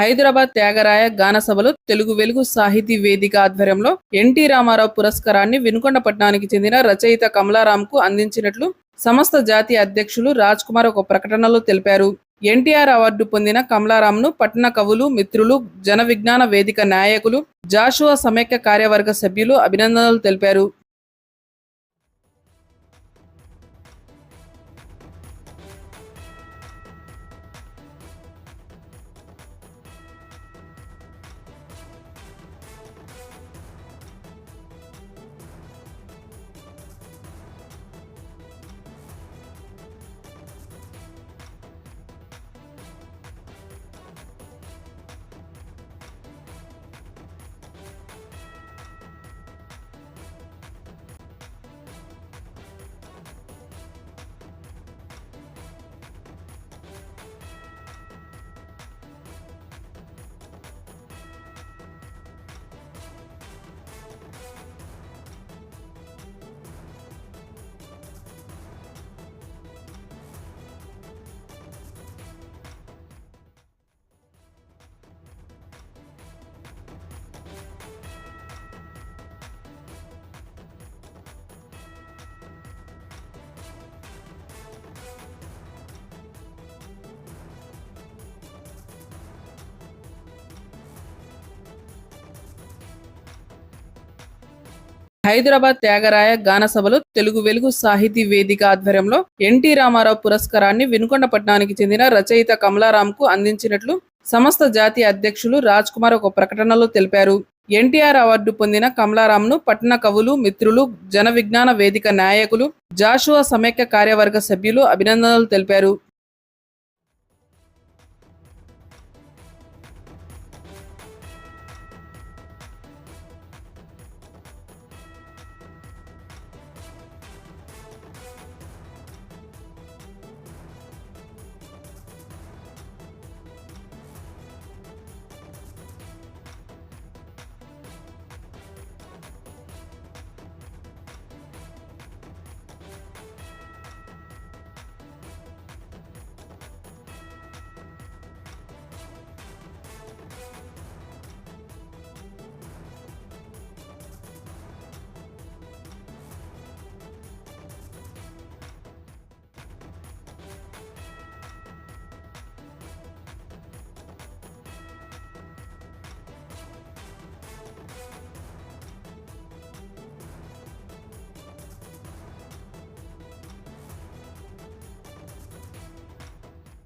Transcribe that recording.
హైదరాబాద్ త్యాగరాయ గాన సభలో తెలుగు వెలుగు సాహితీ వేదిక ఆధ్వర్యంలో ఎన్టీ రామారావు పురస్కారాన్ని వినుకొండ పట్టణానికి చెందిన రచయిత కమలారాంకు అందించినట్లు సమస్త జాతీయ అధ్యక్షులు రాజ్ కుమార్ ఒక ప్రకటనలో తెలిపారు. ఎన్టీఆర్ అవార్డు పొందిన కమలారాంను పట్టణ కవులు మిత్రులు జన విజ్ఞాన వేదిక నాయకులు జాషువా సమైక్య కార్యవర్గ సభ్యులు అభినందనలు తెలిపారు. హైదరాబాద్ త్యాగరాయ గాన సభలో తెలుగు వెలుగు సాహితీ వేదిక ఆధ్వర్యంలో ఎన్టీ రామారావు పురస్కారాన్ని వినుకొండ పట్టణానికి చెందిన రచయిత కమలారాంకు అందించినట్లు సమస్త జాతీయ అధ్యక్షులు రాజ్ కుమార్ ఒక ప్రకటనలో తెలిపారు. ఎన్టీఆర్ అవార్డు పొందిన కమలారాంను పట్టణ కవులు మిత్రులు జన విజ్ఞాన వేదిక నాయకులు జాషువా సమైక్య కార్యవర్గ సభ్యులు అభినందనలు తెలిపారు.